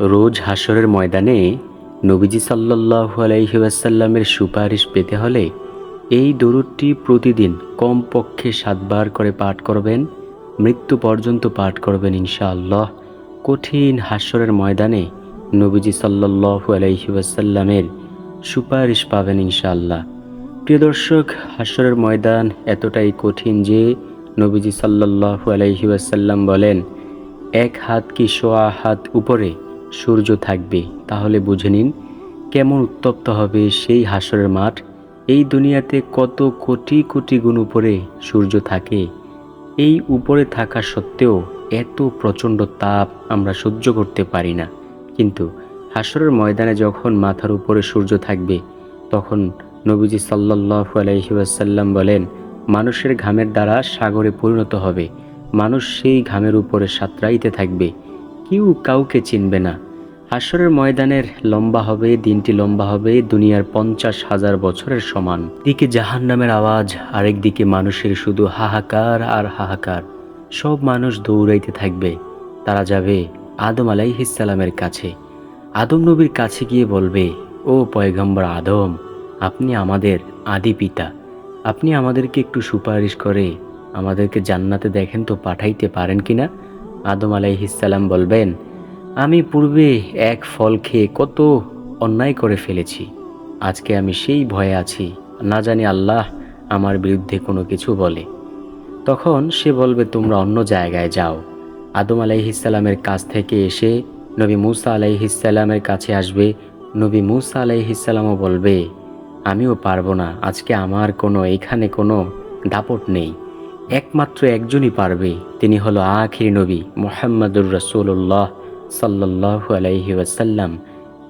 রোজ হাসরের ময়দানে নবীজি সাল্লাল্লাহু আলাইহি ওয়াসাল্লামের সুপারিশ পেতে হলে এই দরুদটি প্রতিদিন কমপক্ষে সাতবার করে পাঠ করবেন, মৃত্যু পর্যন্ত পাঠ করবেন ইনশাআল্লাহ। কঠিন হাসরের ময়দানে নবীজি সাল্লাল্লাহু আলাইহি ওয়াসাল্লামের সুপারিশ পাবেন ইনশাআল্লাহ। প্রিয় দর্শক হাসরের ময়দান এতটাই কঠিন যে নবীজি সাল্লাল্লাহু আলাইহি ওয়াসাল্লাম বলেন, এক হাত কি সোয়া হাত উপরে সূর্য থাকবে, তাহলে বুঝে নিন কেমন উত্তপ্ত হবে সেই হাসরের মাঠ। এই দুনিয়াতে কত কোটি কোটি গুণ উপরে সূর্য থাকে। এই উপরে থাকা সত্ত্বেও এত প্রচণ্ড তাপ আমরা সহ্য করতে পারি না। কিন্তু হাসরের ময়দানে যখন মাথার উপরে সূর্য থাকবে, তখন নবীজি সাল্লাল্লাহু আলাইহি ওয়াসাল্লাম বলেন, মানুষের ঘামের দ্বারা সাগরে পরিণত হবে। মানুষ সেই ঘামের উপরে সাঁতরাইতে থাকবে। কেউ কাউকে চিনবে না। হাসরের ময়দানের লম্বা হবে, দিনটি লম্বা হবে, দুনিয়ার পঞ্চাশ হাজার বছরের সমান। দিকে জাহান নামের আওয়াজ, আরেক দিকে মানুষের শুধু হাহাকার আর হাহাকার। সব মানুষ দৌড়াইতে থাকবে। তারা যাবে আদম আলাইহিসালামের কাছে। আদম নবীর কাছে গিয়ে বলবে, ও পয়গম্বর আদম, আপনি আমাদের আদি পিতা। আপনি আমাদেরকে একটু সুপারিশ করে আমাদেরকে জান্নাতে দেখেন তো পাঠাইতে পারেন কিনা? আদম আলাইহিসাল্লাম বলবেন, আমি পূর্বে এক ফল খেয়ে কত অন্যায় করে ফেলেছি, আজকে আমি সেই ভয়ে আছি, না জানি আল্লাহ আমার বিরুদ্ধে কোনো কিছু বলে। তখন সে বলবে, তোমরা অন্য জায়গায় যাও। আদম আলাইহিসাল্লামের কাছ থেকে এসে নবী মুসা আলাইহিসাল্লামের কাছে আসবে। নবী মুসা আলাইহিসাল্লামও বলবে, আমিও পারব না, আজকে আমার কোনো, এখানে কোনো দাপট নেই। একমাত্র একজনই পারবে। তিনি হলো আখির নবী মোহাম্মদুর রসুল্লাহ সাল্লাহ আলাইহি ওয়াসাল্লাম।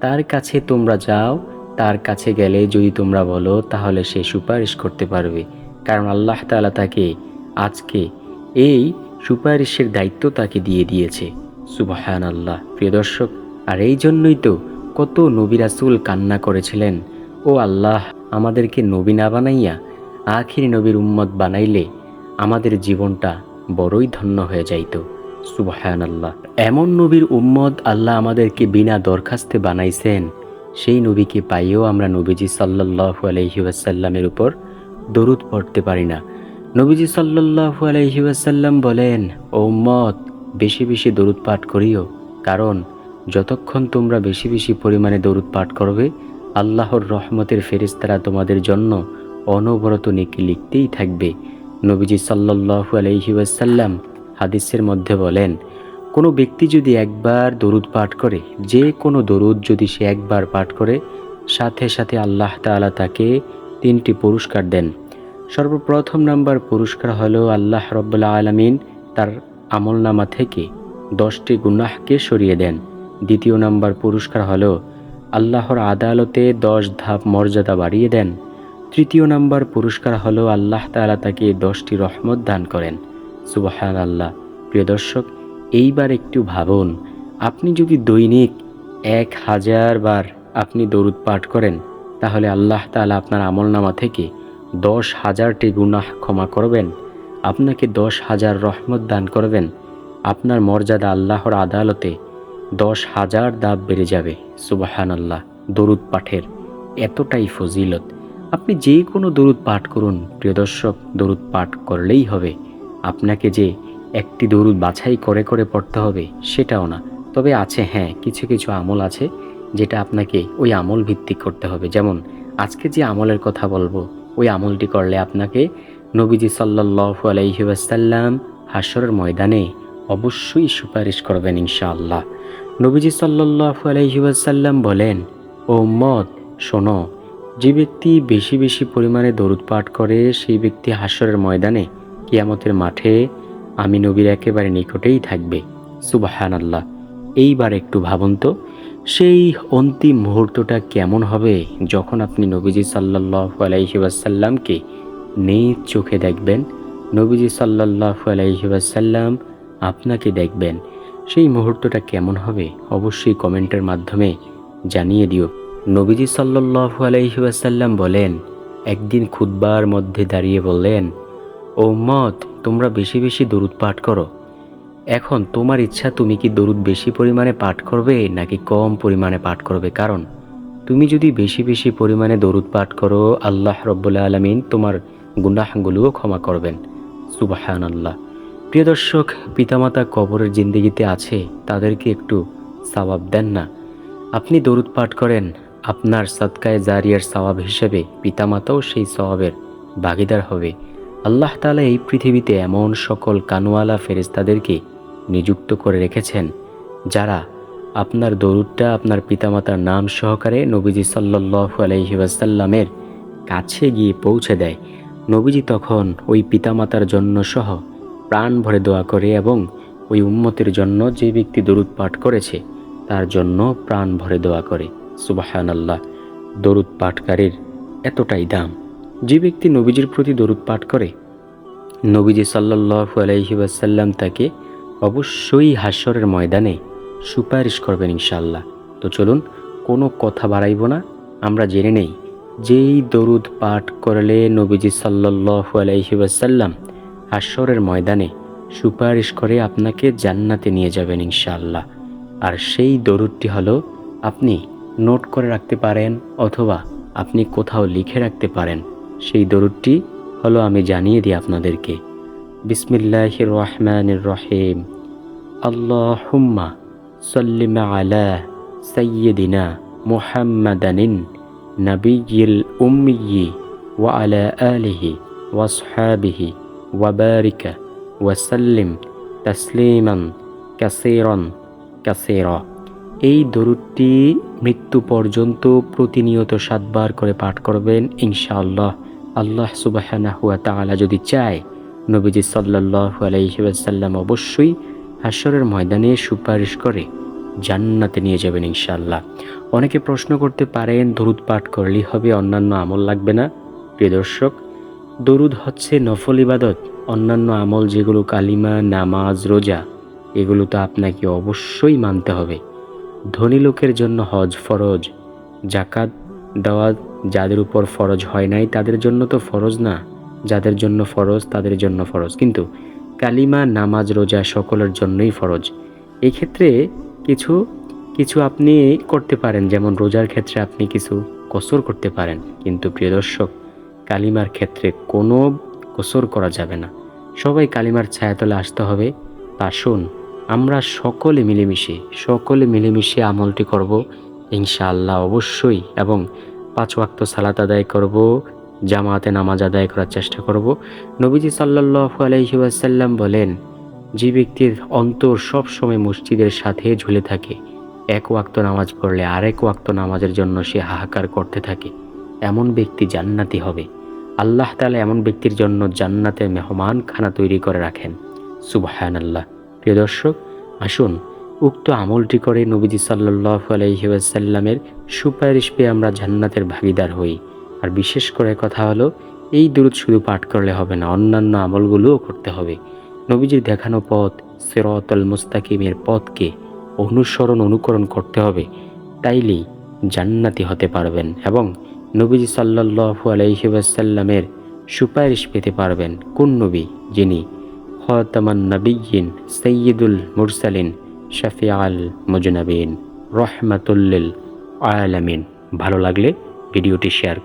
তার কাছে তোমরা যাও, তার কাছে গেলে যদি তোমরা বলো, তাহলে সে সুপারিশ করতে পারবে। কারণ আল্লাহ তাআলা তাকে আজকে এই সুপারিশের দায়িত্ব তাকে দিয়ে দিয়েছে। সুবাহান আল্লাহ প্রিয় দর্শক, আর এই জন্যই তো কত নবী রাসূল কান্না করেছিলেন। ও আল্লাহ, আমাদেরকে নবী না বানাইয়া আখির নবীর উম্মত বানাইলে আমাদের জীবনটা বড়ই ধন্য হয়ে যাইত। সুবাহান আল্লাহ এমন নবীর উম্মদ আল্লাহ আমাদেরকে বিনা দরখাস্তে বানাইছেন, সেই নবীকে পাইয়েও আমরা নবীজি সাল্লাল্লাহু আলাইহি ওয়াসাল্লামের উপর দরুদ পড়তে পারি না। নবীজি সাল্লাল্লাহু আলাইহি ওয়াসাল্লাম বলেন, ও উম্মত, বেশি বেশি দরুদ পাঠ করিও, কারণ যতক্ষণ তোমরা বেশি বেশি পরিমাণে দরুদ পাঠ করবে, আল্লাহর রহমতের ফেরিস্তারা তোমাদের জন্য অনবরত নেকি লিখতেই থাকবে। নবীজি সাল্লাল্লাহু আলাইহি ওয়াসাল্লাম হাদিসের মধ্যে বলেন, কোনো ব্যক্তি যদি একবার দরুদ পাঠ করে, যে কোনো দরুদ যদি সে একবার পাঠ করে, সাথে সাথে আল্লাহ তাআলা তাকে তিনটি পুরস্কার দেন। সর্বপ্রথম নাম্বার পুরস্কার হলো আল্লাহ রব্বুল্লা আলমিন তার আমলনামা থেকে দশটি গুনাহকে সরিয়ে দেন। দ্বিতীয় নাম্বার পুরস্কার হলো আল্লাহর আদালতে দশ ধাপ মর্যাদা বাড়িয়ে দেন। তৃতীয় নাম্বার পুরস্কার হলো আল্লাহ তাআলা তাকে দশটি রহমত দান করেন। সুবাহান আল্লাহ প্রিয় দর্শক, এইবার একটু ভাবুন, আপনি যদি দৈনিক এক হাজার বার আপনি দরুদ পাঠ করেন, তাহলে আল্লাহ তাআলা আপনার আমলনামা থেকে দশ হাজারটি গুনাহ ক্ষমা করবেন, আপনাকে দশ হাজার রহমত দান করবেন, আপনার মর্যাদা আল্লাহর আদালতে দশ হাজার দাব বেড়ে যাবে। সুবাহান আল্লাহ দরুদ পাঠের এতটাই ফজিলত। আপনি যে কোনো দরুদ পাঠ করুন, প্রিয় দর্শক, দরুদ পাঠ করলেই হবে। আপনাকে যে একটি দরুদ বাছাই করে করে পড়তে হবে, সেটাও না। তবে আছে হ্যাঁ কিছু কিছু আমল আছে, যেটা আপনাকে ওই আমল ভিত্তিক করতে হবে। যেমন, আজকে যে আমলের কথা বলব, ওই আমলটি করলে আপনাকে নবীজি সাল্লাল্লাহু আলাইহি ওয়াসাল্লাম হাসরের ময়দানে অবশ্যই সুপারিশ করবেন, ইনশাআল্লাহ। নবীজি সাল্লাল্লাহু আলাইহি ওয়াসাল্লাম বলেন, ও মত শোনো যে ব্যক্তি বেশি বেশি পরিমাণে দরুদ পাঠ করে, সেই ব্যক্তি হাসরের ময়দানে, কিয়ামতের মাঠে, আমি নবীর একেবারে নিকটেই থাকবে। সুবাহান আল্লাহ এইবার একটু ভাবুন তো, সেই অন্তিম মুহূর্তটা কেমন হবে যখন আপনি নবীজি সাল্লাল্লাহু আলাইহি ওয়াসাল্লামকে নিজ চোখে দেখবেন, নবীজি সাল্লাল্লাহু আলাইহি ওয়াসাল্লাম আপনাকে দেখবেন। সেই মুহূর্তটা কেমন হবে অবশ্যই কমেন্টের মাধ্যমে জানিয়ে দিও। নবীজি সাল্লাল্লাহু আলাইহি ওয়াসাল্লাম বলেন, একদিন খুতবার মধ্যে দাঁড়িয়ে বললেন, ও মত তোমরা বেশি বেশি দরুদ পাঠ করো। এখন তোমার ইচ্ছা তুমি কি দরুদ বেশি পরিমাণে পাঠ করবে নাকি কম পরিমাণে পাঠ করবে? কারণ তুমি যদি বেশি বেশি পরিমাণে দরুদ পাঠ করো, আল্লাহ রব্বুল্লা আলমিন তোমার গুনাহগুলোও ক্ষমা করবেন সুবাহান আল্লাহ প্রিয় দর্শক, পিতামাতা কবরের জিন্দিগিতে আছে, তাদেরকে একটু সবাব দেন না। আপনি দরুদ পাঠ করেন আপনার সৎকায় জারিয়ার সওয়াব হিসেবে পিতামাতাও সেই সওয়াবের ভাগিদার হবে। আল্লাহ তালা এই পৃথিবীতে এমন সকল কানওয়ালা ফেরেস্তাদেরকে নিযুক্ত করে রেখেছেন, যারা আপনার দরুদটা আপনার পিতামাতার নাম সহকারে নবীজি সাল্লাহ আলহি ওয়াসাল্লামের কাছে গিয়ে পৌঁছে দেয়। নবীজি তখন ওই পিতামাতার জন্য সহ প্রাণ ভরে দোয়া করে এবং ওই উম্মতের জন্য যে ব্যক্তি দরুদ পাঠ করেছে, তার জন্য প্রাণ ভরে দোয়া করে। সুবাহান আল্লাহ দরুদ পাঠকারীর এতটাই দাম। যে ব্যক্তি নবীজির প্রতি দরুদ পাঠ করে, নবীজি সাল্লাহু ওয়াসাল্লাম তাকে অবশ্যই হাস্যরের ময়দানে সুপারিশ করবেন ইনশাল্লাহ তো চলুন, কোনো কথা বাড়াইব না, আমরা জেনে নেই যেই দরুদ পাঠ করলে নবীজি সাল্লাহু ওয়াসাল্লাম হাস্যরের ময়দানে সুপারিশ করে আপনাকে জান্নাতে নিয়ে যাবেন ইনশাআল্লাহ। আর সেই দরুদটি হলো, আপনি নোট করে রাখতে পারেন অথবা আপনি কোথাও লিখে রাখতে পারেন। সেই দরুদটি হলো আমি জানিয়ে দিই আপনাদেরকে। বিসমিল্লাহ রহমান রহিম। আল্লাহুম্মা সাল্লিম আলা সৈয়দিনা মুহাম্মাদানিন নবীল উম্মিয়ি ওয়া আলা আলিহি ওয়াসহাবিহি ওয়াবারিকা ওয়াসাল্লিম তসলিমান কাসিরন কাসিরা। এই দরুদটি মৃত্যু পর্যন্ত প্রতিনিয়ত সাতবার করে পাঠ করবেন, ইনশাআল্লাহ। আল্লাহ সুবাহানা হুয়া তাআলা যদি চায়, নবীজি সাল্লাহ আলাইসাল্লাম অবশ্যই হাসরের ময়দানে সুপারিশ করে জান্নাতে নিয়ে যাবেন, ইনশাআল্লাহ। অনেকে প্রশ্ন করতে পারেন, দরুদ পাঠ করলেই হবে, অন্যান্য আমল লাগবে না। প্রিয় দর্শক, দরুদ হচ্ছে নফল ইবাদত। অন্যান্য আমল যেগুলো কালিমা, নামাজ, রোজা, এগুলো তো আপনাকে অবশ্যই মানতে হবে। ধনী লোকের জন্য হজ ফরজ। জাকাত দেওয়া যাদের উপর ফরজ হয় নাই, তাদের জন্য তো ফরজ না। যাদের জন্য ফরজ, তাদের জন্য ফরজ। কিন্তু কালিমা, নামাজ, রোজা সকলের জন্যই ফরজ। ক্ষেত্রে কিছু কিছু আপনি করতে পারেন, যেমন রোজার ক্ষেত্রে আপনি কিছু কসর করতে পারেন। কিন্তু প্রিয় দর্শক, কালিমার ক্ষেত্রে কোনো কসর করা যাবে না। সবাই কালিমার ছায়াতলে আসতে হবে। আসুন আমরা সকলে মিলেমিশে সকলে মিলেমিশে আমলটি করব, ইনশাআল্লাহ অবশ্যই, এবং পাঁচ ওয়াক্ত সালাত আদায় করব, জামাতে নামাজ আদায় করার চেষ্টা করব। নবীজি সাল্লাহ আলহি ওয়াসাল্লাম বলেন, যে ব্যক্তির অন্তর সবসময় মসজিদের সাথে ঝুলে থাকে, এক ওয়াক্ত নামাজ পড়লে আরেক ওয়াক্ত নামাজের জন্য সে হাহাকার করতে থাকে, এমন ব্যক্তি জান্নাতি হবে। আল্লাহ তালা এমন ব্যক্তির জন্য জান্নাতের মেহমান খানা তৈরি করে রাখেন। সুবাহান আল্লাহ প্রিয় দর্শক, আসুন উক্ত আমলটি করে নবীজি সাল্লাহ আলহিউসাল্লামের সুপারিশ পেয়ে আমরা জান্নাতের ভাগিদার হই। আর বিশেষ করে কথা হলো, এই দূরত শুধু পাঠ করলে হবে না, অন্যান্য আমলগুলোও করতে হবে। নবীজির দেখানো পথ, সেরতল মুস্তাকিমের পথকে অনুসরণ, অনুকরণ করতে হবে। তাইলেই জান্নাতি হতে পারবেন এবং নবীজি সাল্লাহু আলহিউসাল্লামের সুপারিশ পেতে পারবেন কোন নবী যিনি খতামান নবীন সৈয়দুল মুরসালিন শফিয়াল মুজনবিন। রহমাতুল্লিল আলামিন। ভালো লাগলে ভিডিওটি শেয়ার